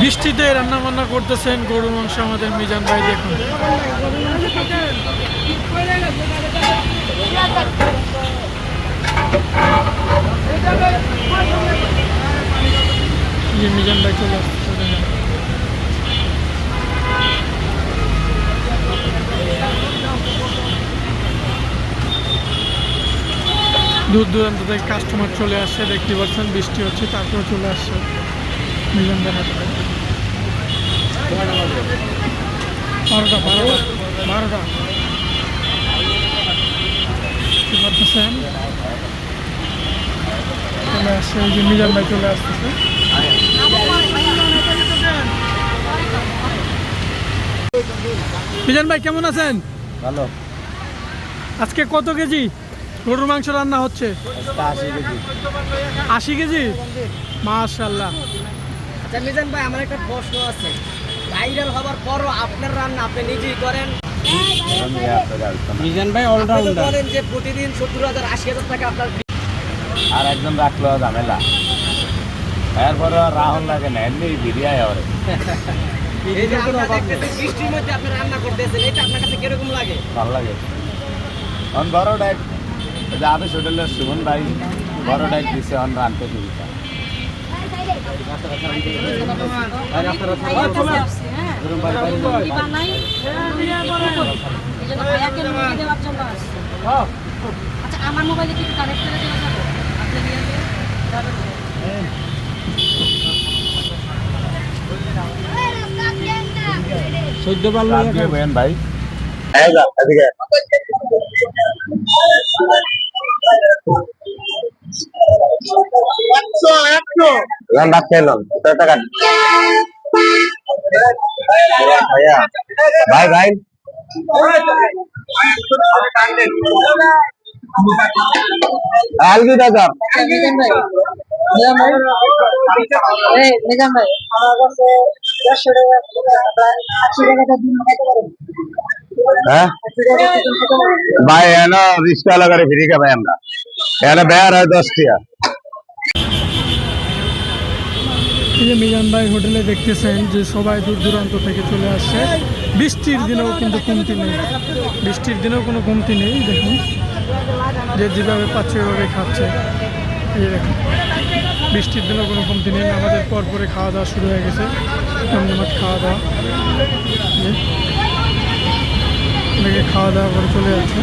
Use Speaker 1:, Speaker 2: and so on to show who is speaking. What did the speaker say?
Speaker 1: বৃষ্টিতে রান্না বান্না করতেছেন গরু মাংস আমাদের মিজান ভাই দেখুন। মিজান ভাই চলে আসছে দূর দূরান্ত থেকে কাস্টমার চলে আসছে দেখতে পাচ্ছেন বৃষ্টি হচ্ছে তারপরে চলে আসছে। মিজান ভাই হাতে বারোটা বারোটা বারোটা। কি করতেছেন চলে আসছে এই যে মিজান ভাই চলে আসতেছে। মিজান ভাই কেমন আছেন?
Speaker 2: ভালো।
Speaker 1: আজকে কত কেজি? গরুর মাংস রান্না হচ্ছে?
Speaker 2: আশি কেজি।
Speaker 1: আশি কেজি? মাশাল্লাহ
Speaker 3: আচ্ছা মিজান ভাই আমার একটা প্রশ্ন আছে। ভাইরাল হবার পরও আপনার রান্না আপনি নিজেই করেন?
Speaker 2: মিজান ভাই অলরাউন্ডার
Speaker 3: বলেন যে প্রতিদিন সত্তর হাজার আশি হাজার টাকা আপনার
Speaker 2: আর একজন রাখল ঝামেলা। এরপরে আর রাহুল লাগে না এমনি বিরিয়ায় ওরে।
Speaker 3: এই যে আমরা দেখতেছি বৃষ্টির মধ্যে আপনি রান্না করতেছেন এটা আপনার কাছে কীরকম লাগে?
Speaker 2: ভালো লাগে। অন বড় ডাইট। যে আদেশ হোটেলের সুমন ভাই বড় ডাইট দিছে অন রানতে দিতে
Speaker 4: আচ্ছা আমার মোবাইলে কি কানেক্ট করে দেওয়া যাবে আপনার ইয়েতে? যাবে।
Speaker 1: চোদ্দ পারল
Speaker 2: রাত রান্না খেলাম টাকা ভাইয়া ভাই ভাই। আলগি দাদা।
Speaker 4: ভাই।
Speaker 2: হ্যাঁ। ভাই, এনো রিক্সা লাগারে ফ্রি কা ভাই আমরা? এনে বেয়ার হয় দশ টিয়া।
Speaker 1: মিজান ভাই হোটেলে দেখতেছেন যে সবাই দূর দূরান্ত থেকে চলে আসছে। বৃষ্টির দিনেও কিন্তু কমতি নেই। বৃষ্টির দিনেও কোনো কমতি নেই, দেখুন। যে যেভাবে পাচ্ছে ওইভাবে খাচ্ছে। এই দেখুন, বৃষ্টির দিনেও কোনো কমতি নেই। আমাদের পর পরে খাওয়া দাওয়া শুরু হয়ে গেছে। খাওয়া দাওয়া। খাওয়া দাওয়া করে চলে যাচ্ছে।